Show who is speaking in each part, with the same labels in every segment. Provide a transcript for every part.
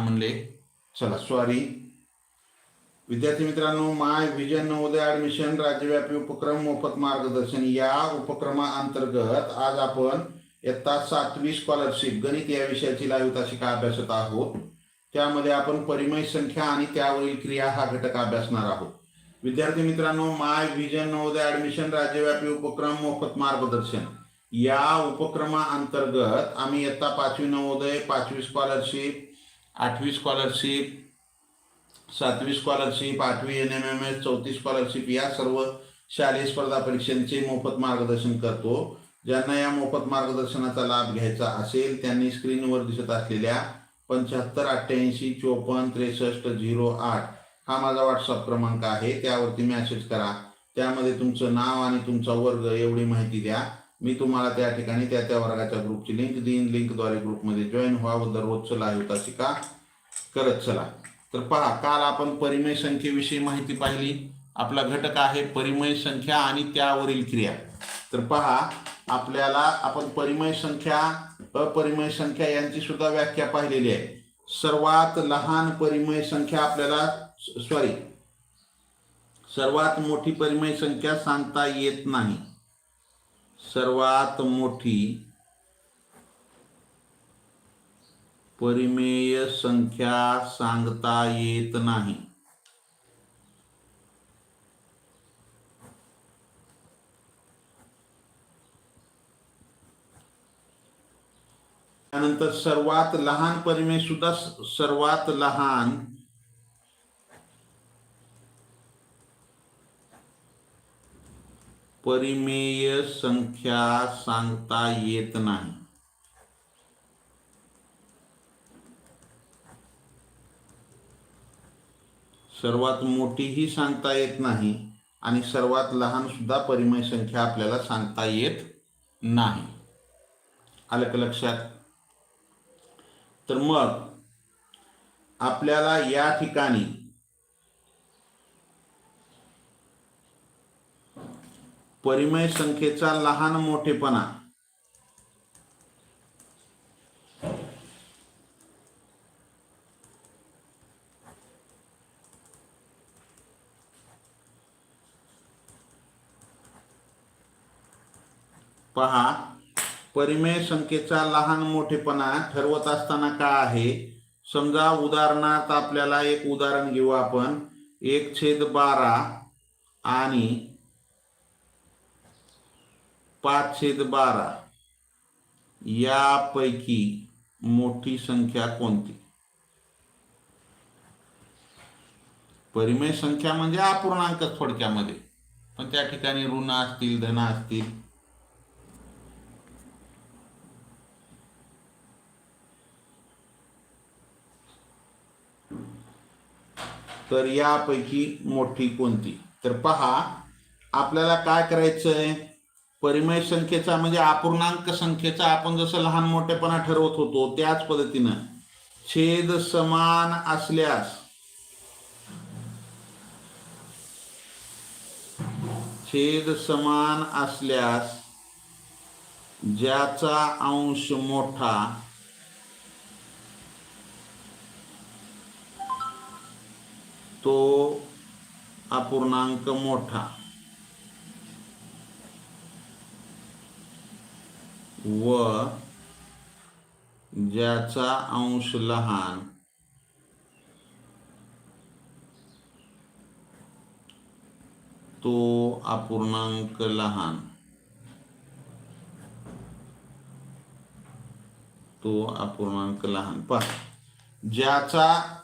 Speaker 1: म्हणले. चला सॉरी विद्यार्थी मित्रांनो माय विजन नवोदय ऍडमिशन राज्यव्यापी उपक्रम मोफत मार्गदर्शन या उपक्रमाअंतर्गत आज आपण इयत्ता सातवी स्कॉलरशिप गणित या विषयाची लाईव्ह तासिका अभ्यासत आहोत. त्यामध्ये आपण परिमय संख्या आणि त्यावरील क्रिया हा घटक अभ्यासणार आहोत. विद्यार्थी मित्रांनो माय विजन नवोदय ऍडमिशन राज्यव्यापी उपक्रम मोफत मार्गदर्शन या उपक्रमाअंतर्गत आम्ही इयत्ता पाचवी नवोदय पाचवी स्कॉलरशिप आठवी स्कॉलरशिप सातवी स्कॉलरशिप आठवी एन एम एम एस चौथी स्कॉलरशिप या सर्व शालेय स्पर्धा परीक्षांचे मोफत मार्गदर्शन करतो. ज्यांना या मोफत मार्गदर्शनाचा लाभ घ्यायचा असेल त्यांनी स्क्रीनवर दिसत असलेल्या पंच्याहत्तर अठ्ठ्याऐंशी चोपन्न त्रेसष्ट झिरो आठ हा माझा व्हॉट्सअप क्रमांक आहे. त्यावरती मॅसेज करा. त्यामध्ये तुमचं नाव आणि तुमचा वर्ग एवढी माहिती द्या. मी तुम्हाला त्या ठिकाणी त्या त्या वर्गाच्या ग्रुपची लिंक देईन. लिंकद्वारे ग्रुपमध्ये जॉईन व्हावं दररोजचं लाईव्ह तासिका करत चला. तर पहा काल आपण परिमय संख्येविषयी माहिती पाहिली. आपला घटक आहे परिमय संख्या आणि त्यावरील क्रिया. तर पहा आपल्याला आपण परिमय संख्या अपरिमय संख्या यांची सुद्धा व्याख्या पाहिलेली आहे. सर्वात लहान परिमय संख्या आपल्याला सॉरी सर्वात मोठी परिमय संख्या सांगता येत नाही. सर्वात मोठी परिमेय संख्या सांगता येत नाही. त्यानंतर सर्वात लहान परिमेय सुद्धा सर्वात लहान परिमेय संख्या सांगता येत नाही. सर्वात मोठीही सांगता येत नाही आणि सर्वात लहान सुद्धा परिमय संख्या आपल्याला सांगता येत नाही. आलं का लक्षात? तर मग आपल्याला या ठिकाणी परिमय संख्येचा लहान मोठेपणा. पहा परिमेय संख्येचा लहान मोठेपणा ठरवत असताना का आहे? समजा उदाहरणार्थ आपल्याला एक उदाहरण घेऊ आपण. एक छेद बारा आणि पाच छेद बारा. यापैकी मोठी संख्या कोणती? परिमेय संख्या म्हणजे अपूर्णांक थोडक्यामध्ये. पण त्या ठिकाणी ऋण असतील धन असतील. तर यापैकी मोठी कोणती? तर पहा आपल्याला काय करायचंय? परिमय संख्येचा म्हणजे अपूर्णांक संख्येचा आपण जसं लहान मोठेपणा ठरवत होतो त्याच पद्धतीनं छेद समान असल्यास छेद समान असल्यास ज्याचा अंश मोठा तो अपूर्णांक मोठा. व ज्याचा अंश लहान. तो अपूर्णांक लहान. तो अपूर्णांक लहान. पहा ज्याचा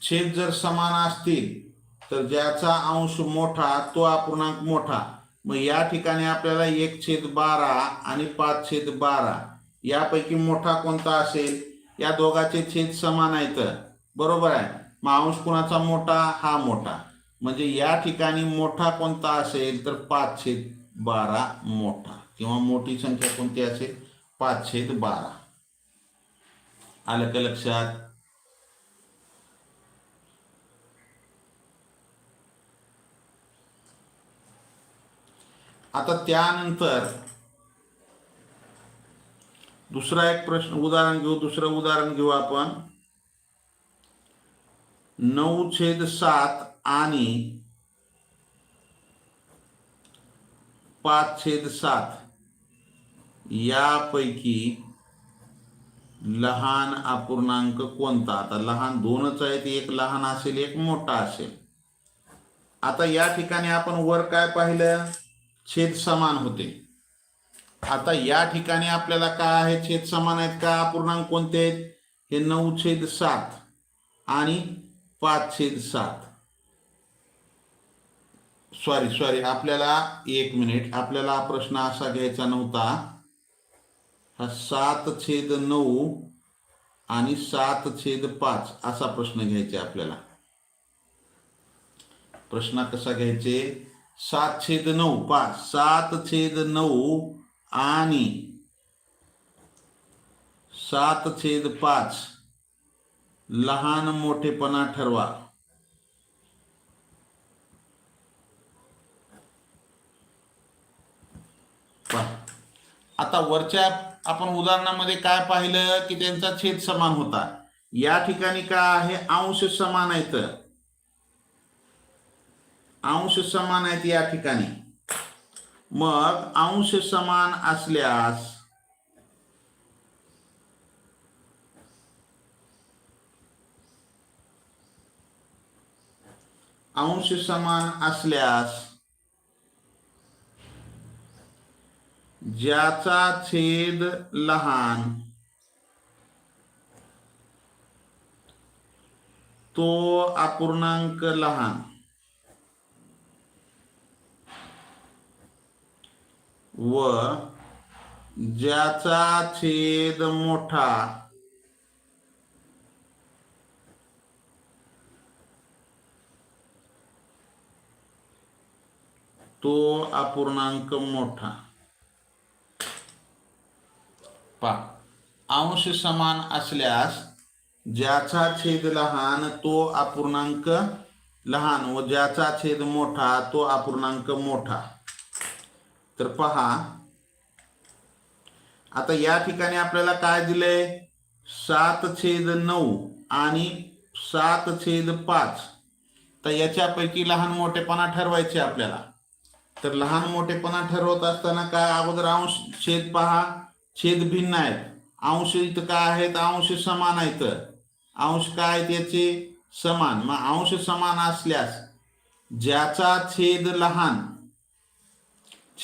Speaker 1: छेद जर समान असतील तर ज्याचा अंश मोठा तो अपूर्णांक मोठा. मग या ठिकाणी आपल्याला एक छेद बारा आणि पाच छेद बारा यापैकी मोठा कोणता असेल? या दोघाचे छेद समान आहेत. बरोबर आहे. मग अंश कुणाचा मोठा? हा मोठा. म्हणजे या ठिकाणी मोठा कोणता असेल तर पाच छेद बारा मोठा. किंवा मोठी संख्या कोणती असेल? पाच छेद बारा. आलं का लक्षात? आता त्यानंतर दुसरा एक प्रश्न उदाहरण घेऊ दुसरं उदाहरण घेऊ आपण. नऊ छेद सात आणि पाच छेद सात यापैकी लहान अपूर्णांक कोणता? आता लहान दोनच आहेत एक लहान असेल एक मोठा असेल. आता या ठिकाणी आपण वर काय पाहिलं? छेद समान होते. आता या ठिकाणी आपल्याला काय आहे? छेद समान आहेत का? अपूर्णांक कोणते आहेत? हे नऊ छेद सात आणि पाच छेद सात. सॉरी सॉरी आपल्याला एक मिनिट आपल्याला हा प्रश्न असा घ्यायचा नव्हता. हा सात छेद नऊ आणि सात छेद पाच असा प्रश्न घ्यायचा आपल्याला. प्रश्न कसा घ्यायचे? सात छेद नऊ पाच. सात छेद नऊ आणि सात छेद पाच. लहान मोठेपणा ठरवा. पहा. आता वरच्या आपण उदाहरणामध्ये काय पाहिलं की त्यांचा छेद समान होता. या ठिकाणी काय आहे? अंश समान आहेत. अंश समान आहेत या ठिकाणी. मग अंश समान असल्यास अंश समान असल्यास ज्याचा छेद लहान तो अपूर्णांक लहान. व ज्याचा छेद मोठा तो अपूर्णांक मोठा. पा अंश समान असल्यास ज्याचा छेद लहान तो अपूर्णांक लहान व ज्याचा छेद मोठा तो अपूर्णांक मोठा. तर पहा. आता या ठिकाणी आपल्याला काय दिलंय? सात छेद नऊ आणि सात छेद पाच. तर याच्यापैकी लहान मोठेपणा ठरवायचे आपल्याला. तर लहान मोठेपणा ठरवत असताना काय अगोदर अंश छेद पहा. छेद भिन्न आहेत. अंश इथं काय आहेत? अंश समान आहेत. अंश काय आहेत याचे? समान. मग अंश समान असल्यास ज्याचा छेद लहान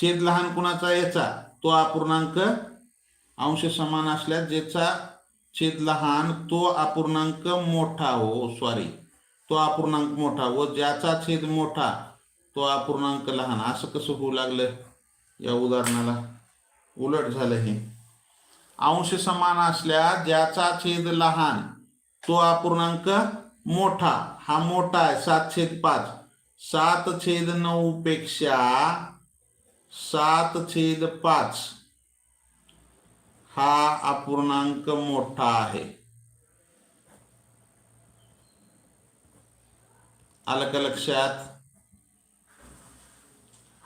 Speaker 1: छेद लहान कुणाचा याचा? तो अपूर्णांक अंश समान असल्यास ज्याचा छेद लहान तो अपूर्णांक मोठा हो सॉरी तो अपूर्णांक मोठा व ज्याचा छेद मोठा तो अपूर्णांक लहान. असं कसं होऊ लागलं या उदाहरणाला? उलट झालं हे. अंश समान असल्यास ज्याचा छेद लहान तो अपूर्णांक मोठा. हा मोठा आहे सात छेद पाच. सात छेद नऊ पेक्षा सात छेद पाच हा अपूर्णांक मोठा आहे. आलं का लक्षात?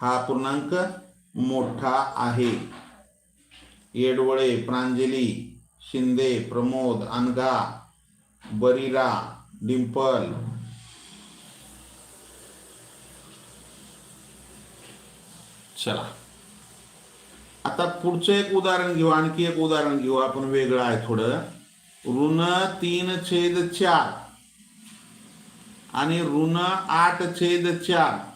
Speaker 1: हा अपूर्णांक मोठा आहे. येडवळे प्रांजली शिंदे प्रमोद अनघा बरीरा डिंपल चला. आता पुढचं एक उदाहरण घेऊ आणखी एक उदाहरण घेऊ आपण वेगळं आहे थोडं. ऋण तीन छेद चार. आणि ऋण आठ छेद चार.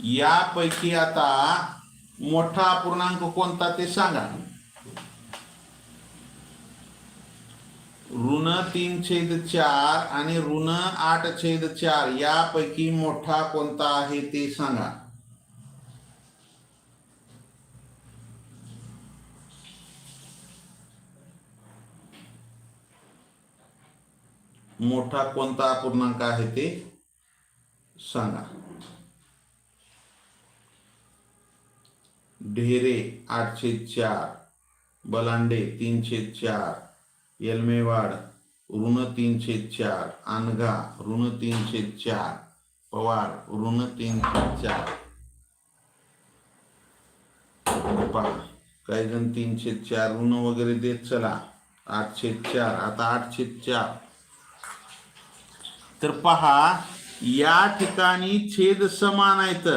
Speaker 1: यापैकी आता मोठा पूर्णांक कोणता ते सांगा. ऋण तीन छेद चार आणि ऋण आठ छेद चार यापैकी मोठा कोणता आहे ते सांगा. मोठा कोणता अपूर्णांक आहे ते सांगा. ढेरे आठशे चार बलांडे तीनशे चार येलमेवाड ऋण तीनशे चार अनघा ऋण तीनशे चार पवार ऋण तीनशे चार. काही जण तीनशे चार ऋण वगैरे देत चला. आठशे चार आता आठशे चार. तर पहा या ठिकाणी छेद समान आहेत.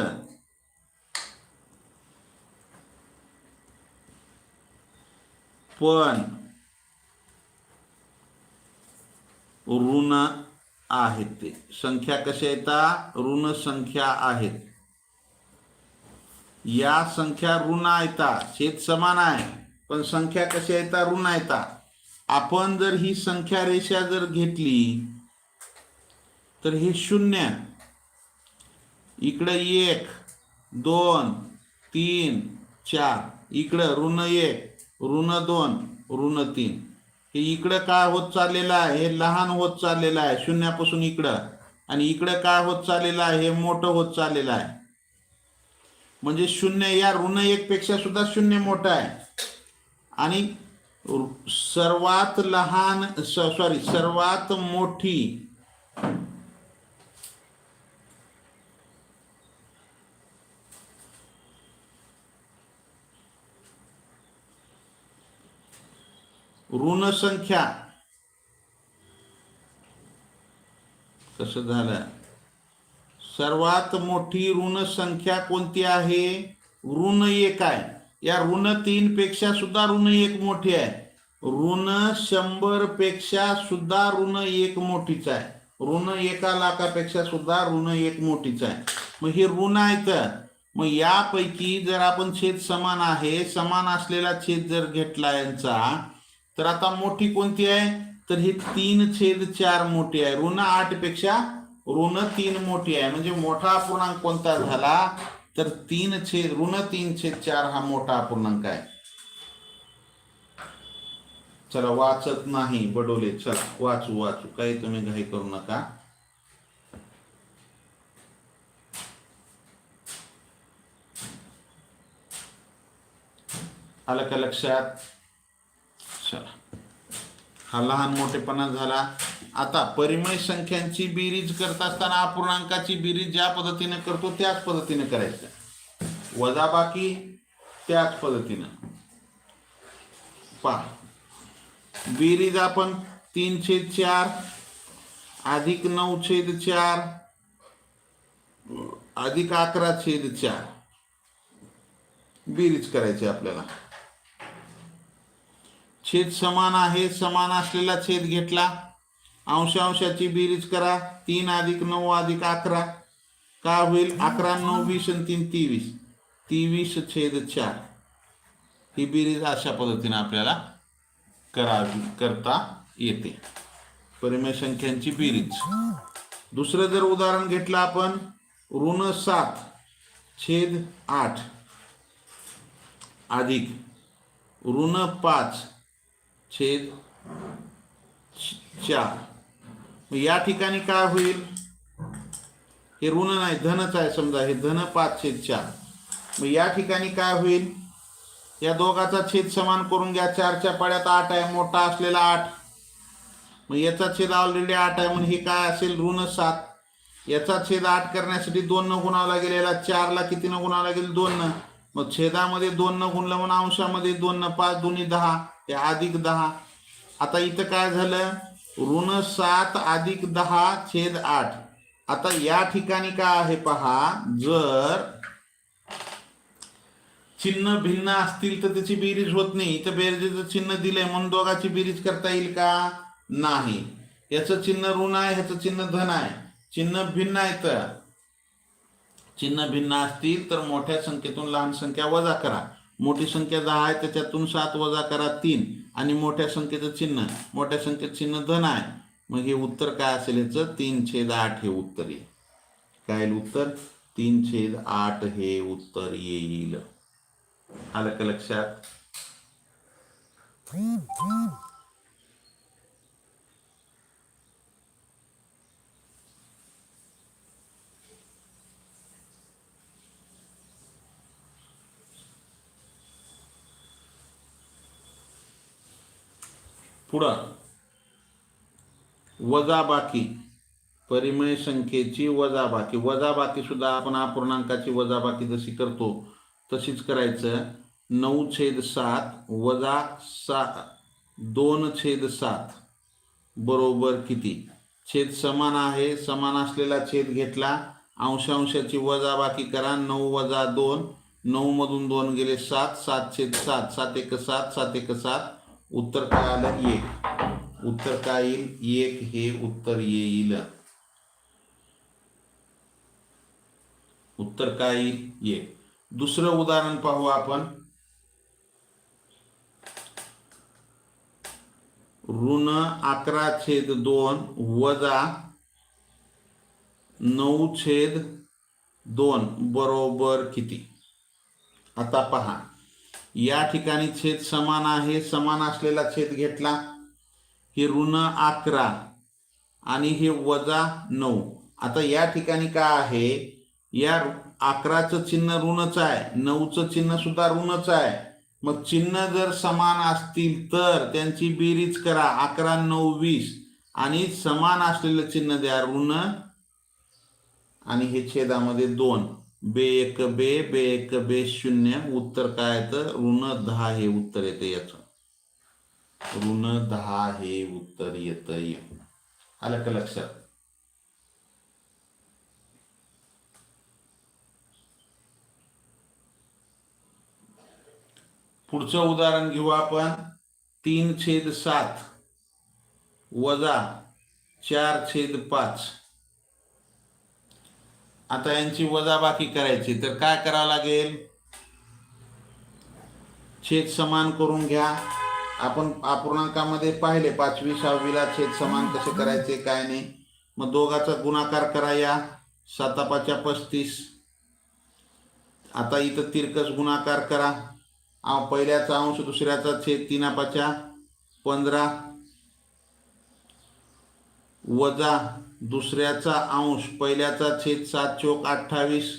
Speaker 1: पण ऋण आहेत ते. संख्या कशा येतात ऋण संख्या आहेत. या संख्या ऋण येतात छेद समान आहे. पण संख्या कशा येतात ऋण येतात आपण जर ही संख्या रेषा जर घेतली तर हे शून्य. इकडं एक दोन तीन चार. इकडं ऋण एक ऋण दोन ऋण तीन. हे इकडं काय होत चाललेलं आहे? हे लहान होत चाललेलं आहे. शून्यापासून इकडं. आणि इकडं काय होत चाललेलं आहे? हे मोठं होत चाललेलं आहे. म्हणजे शून्य या ऋण एक पेक्षा सुद्धा शून्य मोठं आहे. आणि सर्वात लहान सॉरी सर्वात मोठी ऋण संख्या. कसं झालं? सर्वात मोठी ऋण संख्या कोणती आहे? ऋण एक आहे. या ऋण तीन पेक्षा सुद्धा ऋण एक मोठी आहे. ऋण शंभरपेक्षा सुद्धा ऋण एक मोठीच आहे. ऋण एका लाखापेक्षा सुद्धा ऋण एक मोठीच आहे. मग हे ऋण आहेत मग यापैकी जर आपण छेद समान आहे समान असलेला छेद जर घेतला यांचा तर आता मोठी कोणती आहे? तर ही तीन छेद चार मोठी आहे. ऋण आठपेक्षा ऋण तीन मोठी आहे. म्हणजे मोठा अपूर्णांक कोणता झाला? तर तीन छेद ऋण तीन छेद चार हा मोठा अपूर्णांक आहे. चला वाचत नाही बडोले. चला वाचू वाचू. काही तुम्ही घाई करू नका. आलं का लक्षात? हा लहान मोठेपणा झाला. आता परिमय संख्यांची बेरीज करत असताना अपूर्णांकाची बेरीज ज्या पद्धतीने करतो त्याच पद्धतीने करायचं. वजाबाकी त्याच पद्धतीनं. पहा. बेरीज आपण तीन छेद चार अधिक नऊ छेद चार अधिक अकरा छेद चार. बेरीज करायची आपल्याला. छेद समान आहे समान असलेला छेद घेतला. अंशांशाची बेरीज करा. तीन अधिक नऊ अधिक अकरा. काय होईल? अकरा नऊ वीस आणि तीन तेवीस. तेवीस छेद चार. ही बेरीज अशा पद्धतीने आपल्याला करावी करता येते. परिमय संख्यांची बेरीज. दुसरं जर उदाहरण घेतलं आपण ऋण सात छेद आठ अधिक ऋण पाच छेद चार. या ठिकाणी काय होईल? हे ऋण नाही धनच आहे समजा हे धन पाच छेद चार. मग या ठिकाणी काय होईल? या दोघाचा छेद समान करून घ्या चारच्या पाड्यात आठ आहे मोठा असलेला आठ. मग याचा छेद ऑलरेडी आठ आहे म्हणून हे काय असेल? ऋण सात. याचा छेद आठ करण्यासाठी दोन न गुणावं लागेल याला चारला किती न गुणावं लागेल? दोन न. मग छेदामध्ये दोन न गुणलं म्हणून अंशामध्ये दोन न पाच दोन्ही दहा. ते अधिक दहा. आता इथं काय झालं? ऋण सात अधिक दहा छेद आठ. आता या ठिकाणी काय आहे पहा? जर चिन्ह भिन्न असतील तर त्याची बेरीज होत नाही. इथं बेरजेचं चिन्ह दिलंय म्हणून दोघाची बेरीज करता येईल का? नाही. याचं चिन्ह ऋण आहे ह्याचं चिन्ह धन आहे. चिन्ह भिन्न आहे तर. चिन्ह भिन्न असतील तर मोठ्या संख्येतून लहान संख्या वजा करा. मोठी संख्या दहा आहे त्याच्यातून सात वजा करा तीन. आणि मोठ्या संख्येचं चिन्ह मोठ्या संख्येचं चिन्ह धन आहे. मग हे उत्तर काय असेल याचं? तीन छेद आठ हे उत्तर येईल. काय उत्तर? तीन छेद आठ हे उत्तर येईल. आलं का लक्षात? पुढं. वजाबाकी. परिमय संख्येची वजाबाकी. वजाबाकी सुद्धा आपण अपूर्णांकाची वजाबाकी जशी करतो तशीच करायचं. नऊ छेद सात वजा सा दोन छेद सात बरोबर किती? छेद समान आहे. समान असलेला छेद घेतला. अंशांशाची वजाबाकी करा. नऊ वजा दोन. नऊ मधून दोन गेले सात. सात छेद सात. सात एक सात. सात एक सात. उत्तर काय आलं एक उत्तर काय येईल एक हे उत्तर येईल. उत्तर काय येईल एक दुसरं उदाहरण पाहू आपण. ऋण अकरा छेद दोन वजा नऊ छेद दोन बरोबर किती? आता पहा. या ठिकाणी छेद समान आहे समान असलेला छेद घेतला. हे ऋण अकरा आणि हे वजा नऊ. आता या ठिकाणी काय आहे? या अकराचं चिन्ह ऋणच आहे नऊचं चिन्ह सुद्धा ऋणच आहे. मग चिन्ह जर समान असतील तर त्यांची बेरीज करा अकरा नऊ वीस आणि समान असलेलं चिन्ह द्या ऋण. आणि हे छेदामध्ये दोन. बे एक बे बे एक बे शून्य उत्तर काय तर ऋण दहा हे उत्तर येतं याचं. ऋण दहा हे उत्तर येत आलं का लक्षात? पुढचं उदाहरण घेऊ आपण. तीन छेद सात वजा चार छेद पाच. आता यांची वजाबाकी करायची तर काय करावं लागेल? छेद समान करून घ्या. आपण अपूर्णांकामध्ये पाहिले पाचवी सहावीला छेद समान कसे करायचे काय नाही. मग दोघाचा गुणाकार करा या. सातापाच्या पस्तीस. आता इथं तिरकस गुणाकार करा. पहिल्याचा अंश दुसऱ्याचा छेद तीनापाच्या. पंधरा. वजा दुसऱ्याचा अंश पहिल्याचा छेद सात चोक अठ्ठावीस.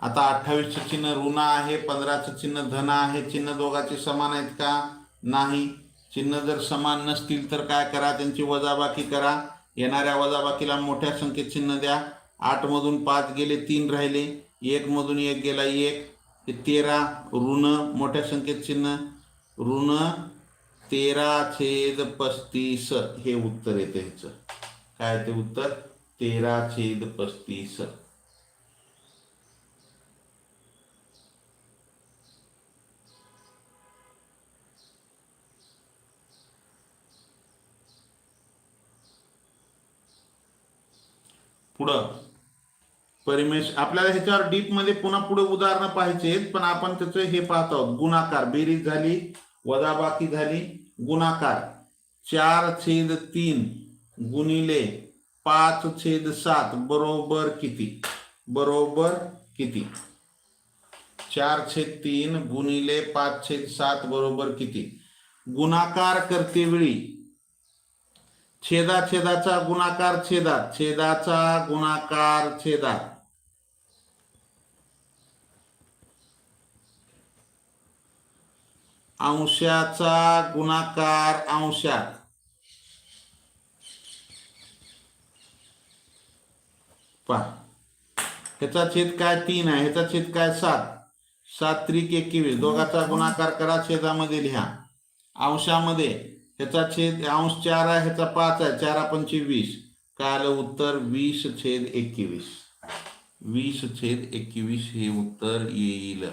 Speaker 1: आता अठ्ठावीसचं चिन्ह ऋण आहे पंधराचं चिन्ह धन आहे. चिन्ह दोघाचे समान आहेत का? नाही. चिन्ह जर समान नसतील तर काय करा? त्यांची वजाबाकी करा. येणाऱ्या वजाबाकीला मोठ्या संख्येत चिन्ह द्या. आठ मधून पाच गेले तीन राहिले. एक मधून एक गेला एक. तेरा ऋण मोठ्या संख्येत चिन्ह. ऋण तेरा छेद पस्तीस हे उत्तर येते ह्याचं. काय ते उत्तर? तेरा छेद पस्तीस. पुढं. परिमेश आपल्याला ह्याच्यावर डीपमध्ये पुन्हा पुढे उदाहरणं पाहिजे पण आपण त्याचं हे पाहत आहोत. गुणाकार. बेरीज झाली वजाबाकी झाली गुणाकार. चार छेद तीन. गुणिले पाच छेद सात बरोबर किती? बरोबर किती? चार छेद तीन गुणिले पाच छेद सात बरोबर किती? गुणाकार करते वेळी. छेदा छेदाचा गुणाकार छेदात. छेदाचा गुणाकार छेदात. अंशाचा गुणाकार अंशात. पहा. ह्याचा छेद काय तीन आहे? ह्याचा छेद काय सात? सात त्रिक एकवीस. दोघाचा गुणाकार करा छेदामध्ये लिहा. अंशामध्ये ह्याचा छेद अंश चार आहे ह्याचा पाच आहे. चार पंचवी वीस. काय आलं उत्तर वीस छेद एकवीस. वीस छेद एकवीस हे उत्तर येईल.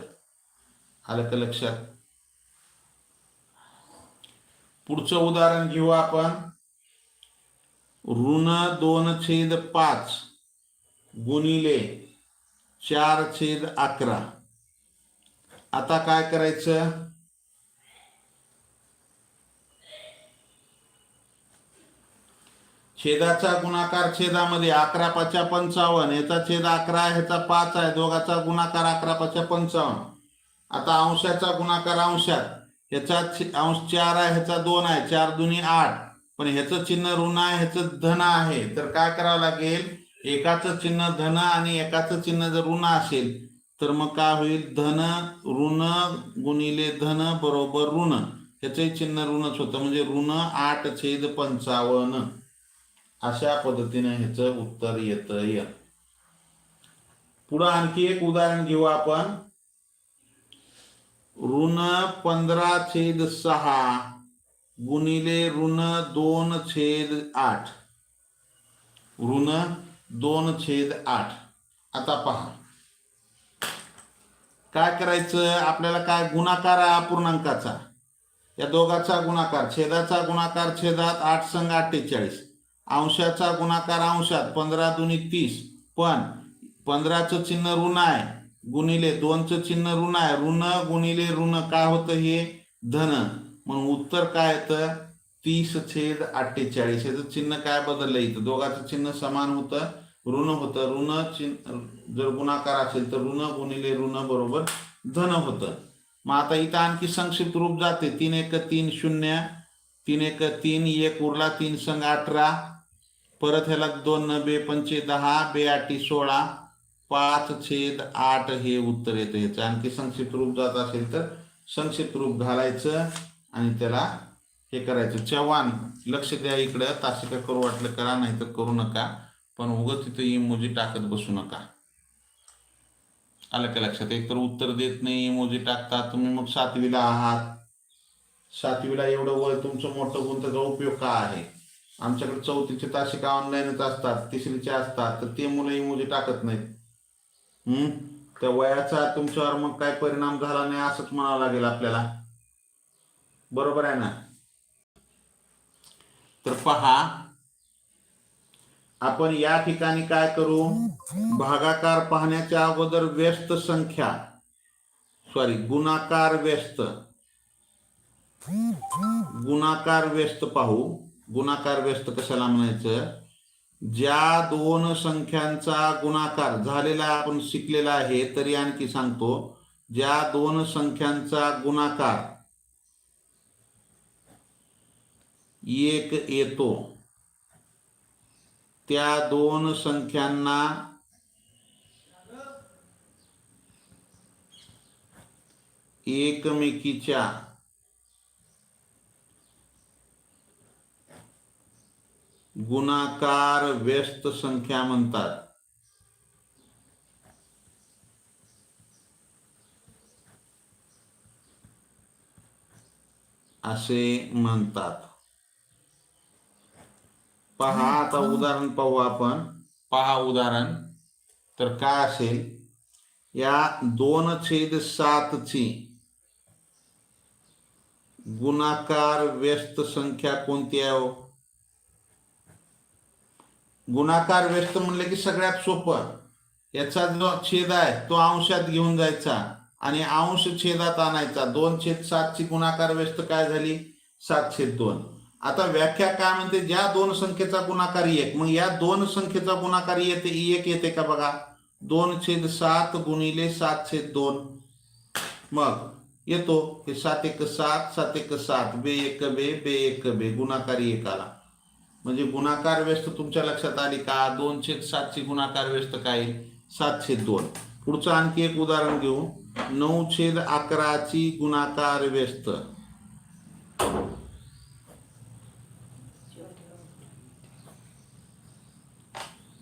Speaker 1: आलं का लक्षात? पुढचं उदाहरण घेऊ आपण. ऋण दोन छेद पाच. गुणिले चार छेद अकरा. आता काय करायचं? छेदाचा गुणाकार छेदामध्ये अकरा पाच्या पंचावन्न याचा छेद अकरा ह्याचा पाच आहे. दोघाचा गुणाकार अकरा पाचशे पंचावन्न. आता अंशाचा गुणाकार अंशात. ह्याचा अंश चार आहे ह्याचा दोन आहे. चार दुनी आठ. पण ह्याचं चिन्ह ऋण आहे ह्याचं धन आहे. तर काय करावं लागेल? एकाच चिन्ह धन आणि एकाच चिन्ह जर ऋण असेल तर मग काय होईल? धन ऋण गुणिले धन बरोबर ऋण. याचे चिन्ह ऋणच होतं. म्हणजे ऋण आठ छेद पंचावन्न. अशा पद्धतीने ह्याचं उत्तर येत. य. पुढं आणखी एक उदाहरण घेऊ आपण. ऋण पंधरा छेद सहा गुणिले ऋण दोन छेद आठ. ऋण दोन छेद आठ. आता पहा. काय करायचं? आपल्याला काय गुणाकार आहे? अपूर्णांकाचा. या दोघाचा गुणाकार छेदाचा गुणाकार छेदात आठ संघ अठ्ठेचाळीस. अंशाचा गुणाकार अंशात पंधरा दुनी तीस. पण पंधराचं चिन्ह ऋण आहे. गुणिले दोनचं चिन्ह ऋण आहे. ऋण गुणिले ऋण. काय होतं हे? धन. म्हणून उत्तर काय येतं? तीस छेद अठ्ठेचाळीस याचं चिन्ह काय बदललं इथं? दोघाचं चिन्ह समान होतं ऋण होतं. ऋण चिन्ह जर गुणाकार असेल तर ऋण गुणिले ऋण बरोबर धन होतं. मग आता इथं आणखी संक्षिप्त रूप जाते. तीन एक तीन शून्य तीन एक तीन एक उरला तीन संघ अठरा. परत ह्याला दोन न बे पंचे दहा बे आठी सोळा. पाच छेद आठ हे उत्तर येतं ह्याचं आणखी संक्षिप्त रूप जात असेल तर संक्षिप्त रूप घालायचं आणि त्याला हे करायचं. चव्हाण लक्ष द्या इकडं. तासिका करू वाटलं करा नाही तर करू नका. पण उगं तिथं इमोजी टाकत बसू नका. आलं का लक्षात? एक तर उत्तर देत नाही इमोजी टाकता तुम्ही मग सातवीला आहात. सातवीला एवढं वय तुमचं मोठं गुण त्याचा उपयोग का आहे? आमच्याकडे चौथीचे तासिका ऑनलाईनच असतात तिसरीचे असतात तर ते मुलं इमोजी टाकत नाहीत. हम्म? त्या वयाचा तुमच्यावर मग काय परिणाम झाला नाही असंच म्हणावं लागेल आपल्याला. बरोबर आहे ना? तर पहा आपण या ठिकाणी काय करू? भागाकार पाहण्याच्या अगोदर व्यस्त संख्या. सॉरी गुणाकार व्यस्त. गुणाकार व्यस्त पाहू. गुणाकार व्यस्त कशाला म्हणायचं? ज्या दोन संख्यांचा गुणाकार झालेला आपण शिकलेला आहे तरी आणखी सांगतो ज्या दोन संख्यांचा गुणाकार एक येतो. त्या दोन संख्यांना एकमेकीच्या गुणाकार व्यस्त संख्या म्हणतात. असे म्हणतात. पहा आता उदाहरण पाहू आपण. पहा उदाहरण. तर काय असेल? या दोन छेद सातची गुणाकार व्यस्त संख्या कोणती आहे हो? गुणाकार व्यस्त म्हणले की सगळ्यात सोपं. याचा जो छेद आहे तो अंशात घेऊन जायचा आणि अंश छेदात आणायचा. दोन छेद सातची गुणाकार व्यस्त काय झाली? सात छेद दोन. आता व्याख्या काय म्हणते? ज्या दोन संख्येचा गुणाकार एक. मग या दोन संख्येचा गुणाकार येते एक येते का बघा? दोन छेद सात गुणिले सात छेद दोन. मग येतो हे सात एक सात सात एक सात बे एक बे बे एक बे गुणाकारी एक आला. म्हणजे गुणाकार व्यस्त तुमच्या लक्षात आली का? दोन छेद सातची गुणाकार व्यस्त काय? सात छेद दोन. पुढचं आणखी एक उदाहरण घेऊ. नऊ छेद अकराची गुणाकार व्यस्त.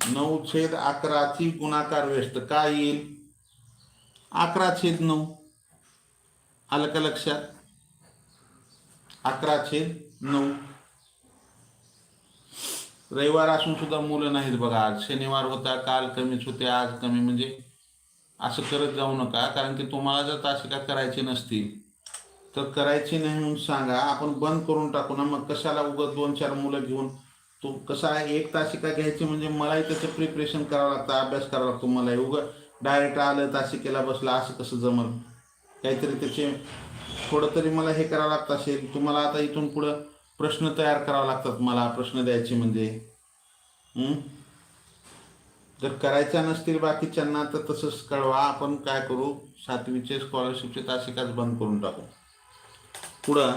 Speaker 1: नऊ छेद अकराची गुणाकार व्यस्त. काय येईल? अकरा छेद नऊ. आलं का लक्षात. अकरा छेद नऊ. रविवार असून सुद्धा मुलं नाहीत बघा. आज शनिवार होता काल कमीच होते आज कमी. म्हणजे असं करत जाऊ नका. कारण की तुम्हाला जर तासिका करायचे नसतील तर करायची नाही म्हणून सांगा. आपण बंद करून टाकू ना. मग कशाला उगत दोन चार मुलं घेऊन तो कसा आहे एक तासिका घ्यायची म्हणजे मलाही त्याचं प्रिपरेशन करावं लागतं अभ्यास करावा लागतो मलाही. उगा डायरेक्ट आलं तासिकेला बसलं असं कसं जमल? काहीतरी त्याचे थोडं तरी मला हे करावं लागतं असेल तुम्हाला आता इथून पुढं प्रश्न तयार करावा लागतात मला प्रश्न द्यायचे म्हणजे. जर करायच्या नसतील बाकीच्यांना तर तसंच कळवा. आपण काय करू? सातवीचे स्कॉलरशिपचे तासिकाच बंद करून टाकू. पुढं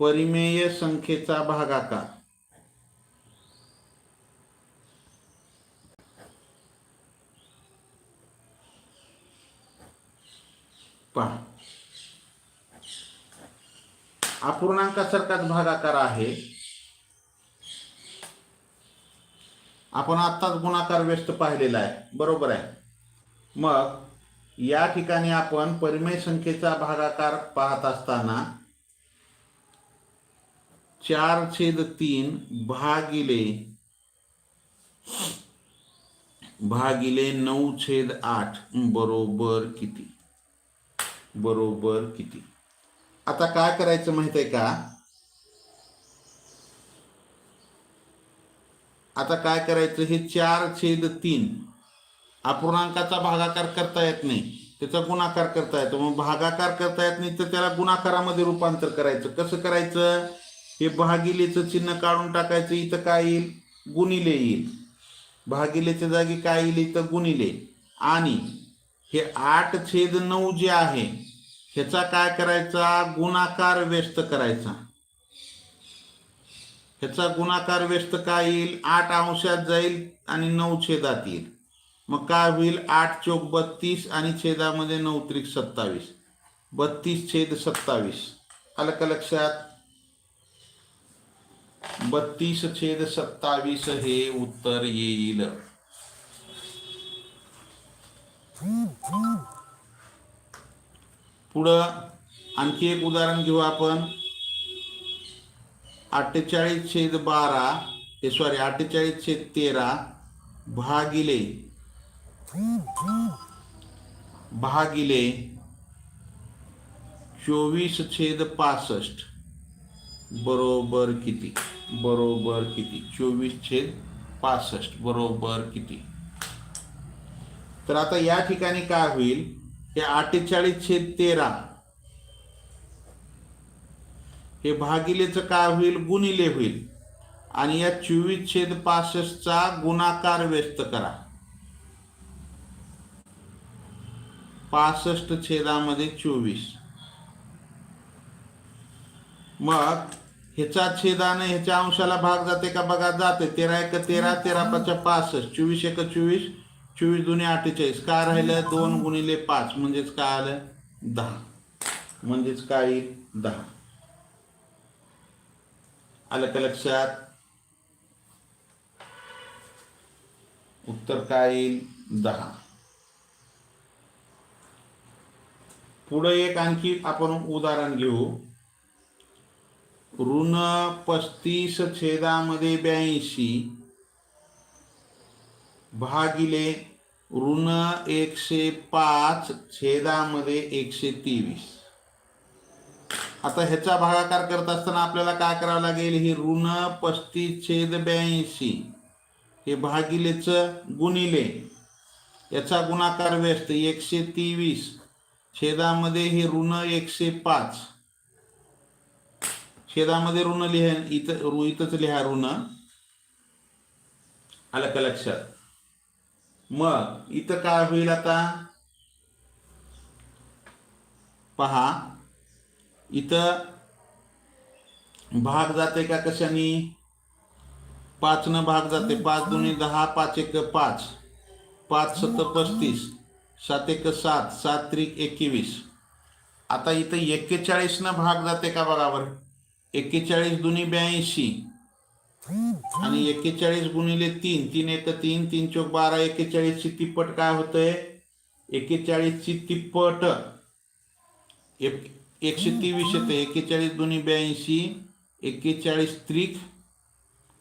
Speaker 1: परिमेय संख्येचा भागाकार पहा. अपूर्णांकासारखाच भागाकार आहे. आपण आत्ताच गुणाकार व्यस्त पाहिलेला आहे. बरोबर आहे. मग या ठिकाणी आपण परिमेय संख्येचा भागाकार पाहत असताना चार छेद तीन भागिले भागिले नऊ छेद आठ बरोबर किती? बरोबर किती? आता काय करायचं माहीत आहे का? आता काय करायचं? हे चार छेद तीन. अपूर्णांकाचा भागाकार करता येत नाही. त्याचा गुणाकार करता येतो. मग भागाकार करता येत नाही तर त्याला गुणाकारामध्ये रूपांतर करायचं. कसं करायचं? हे भागिलेचं चिन्ह काढून टाकायचं. इथं काय येईल? गुणिले येईल. भागिलेच्या जागी काय येईल? इथं गुणिले. आणि हे आठ छेद नऊ जे आहे ह्याचा काय करायचा? गुणाकार व्यस्त करायचा. ह्याचा गुणाकार व्यस्त काय येईल? आठ अंशात जाईल आणि नऊ छेदात येईल. मग काय होईल? आठ चौक बत्तीस आणि छेदामध्ये नऊ त्रिक सत्तावीस. बत्तीस छेद सत्तावीस. आलं का लक्षात. बत्तीस छेद सत्तावीस हे उत्तर येईल. पुढं आणखी एक उदाहरण घेऊ आपण. अठ्ठेचाळीस छेद बारा हे सॉरी अठ्ठेचाळीस छेद तेरा भागिले भागिले चोवीस छेद पासष्ट बरोबर किती? बरोबर किती? चोवीस छेद पासष्ट बरोबर किती? तर आता या ठिकाणी काय होईल? हे अठ्ठेचाळीस छेद तेरा. हे भागिलेचं काय होईल? गुणिले होईल. आणि या चोवीस छेद पासष्टचा गुणाकार व्यस्त करा. पासष्ट छेदामध्ये चोवीस. मग ह्याचा छेदाने ह्याच्या अंशाला भाग जाते का? बघा जाते. तेरा एक तेरा तेरा पाच पासष्ट. चोवीस एक चोवीस. चोवीस दोन्ही अठ्ठेचाळीस. काय राहिलं? दोन गुणिले पाच. म्हणजेच काय आलं? दहा. म्हणजेच काय येईल? दहा. आलं का लक्षात? उत्तर काय येईल? दहा. पुढे एक आणखी आपण उदाहरण घेऊ. ऋण पस्तीस छेदामध्ये ब्याऐंशी. भागिले ऋण एकशे पाच छेदामध्ये एकशे तेवीस. आता ह्याचा भागाकार करत असताना आपल्याला काय करावं लागेल? ही ऋण पस्तीस छेद ब्याऐंशी. हे भागिलेच गुणिले. याचा गुणाकार व्यस्त. एकशे तेवीस छेदामध्ये हे ऋण एकशे पाच. छेदामध्ये ऋण लिहा. इथं इथंच लिहा ऋण. आलं का लक्षात? मग इथं काय होईल आता? पहा. इथं भाग जाते का कशाने? पाचनं भाग जाते. पाच दोन्ही दहा पाच एक पाच. पाच सत पस्तीस. सात एक सात. सात त्रिक एकवीस. आता इथं एक्केचाळीसनं भाग जाते का बघा बरं? एक्केचाळीस दुनी ब्याऐंशी. आणि एक्केचाळीस गुणिले तीन तीन एक तीन तीन चौक बारा एक्केचाळीसची तिप्पट काय होतंय? एक्केचाळीसची तिप्पट. एक एकशे तेवीस येते एक्केचाळीस दोन्ही ब्याऐंशी एक्केचाळीस त्रिक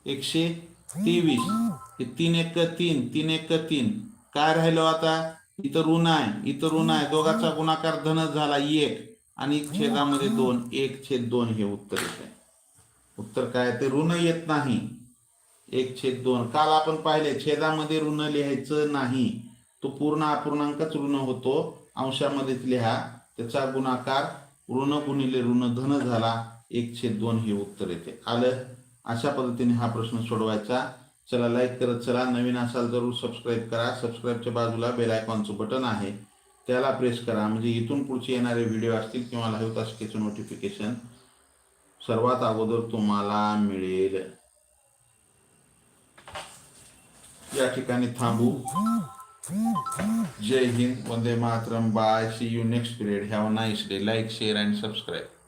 Speaker 1: एकशे तेवीस. हे तीन एक तीन तीन एक तीन. काय राहिलं आता? इथं ऋण आहे इथं ऋण आहे. दोघाचा गुणाकार धन झाला एक आणि छेदामध्ये दोन एक छेद दोन हे उत्तर येत आहे उत्तर काय? ते ऋण येत नाही. एक छेद दोन. काल आपण पाहिले छेदामध्ये ऋण लिहायचं नाही. तो पूर्ण अपूर्णांकच ऋण होतो. अंशामध्येच लिहा. त्याचा गुणाकार ऋण गुणिले ऋण धन झाला. एक छेद दोन हे उत्तर येते. आलं? अशा पद्धतीने हा प्रश्न सोडवायचा. चला लाईक करत चला. नवीन असाल जरूर सबस्क्राईब करा. सबस्क्राईबच्या बाजूला बेल आयकॉनचं बटन आहे. त्याला प्रेस करा. म्हणजे इथून पुढचे येणारे व्हिडिओ असतील किंवा लाईव्ह तासिकेचं नोटिफिकेशन सर्वात अगोदर तुम्हाला मिळेल. या ठिकाणी थांबू. Jai Hind Vande Mataram bye see you next period have a nice day like share and subscribe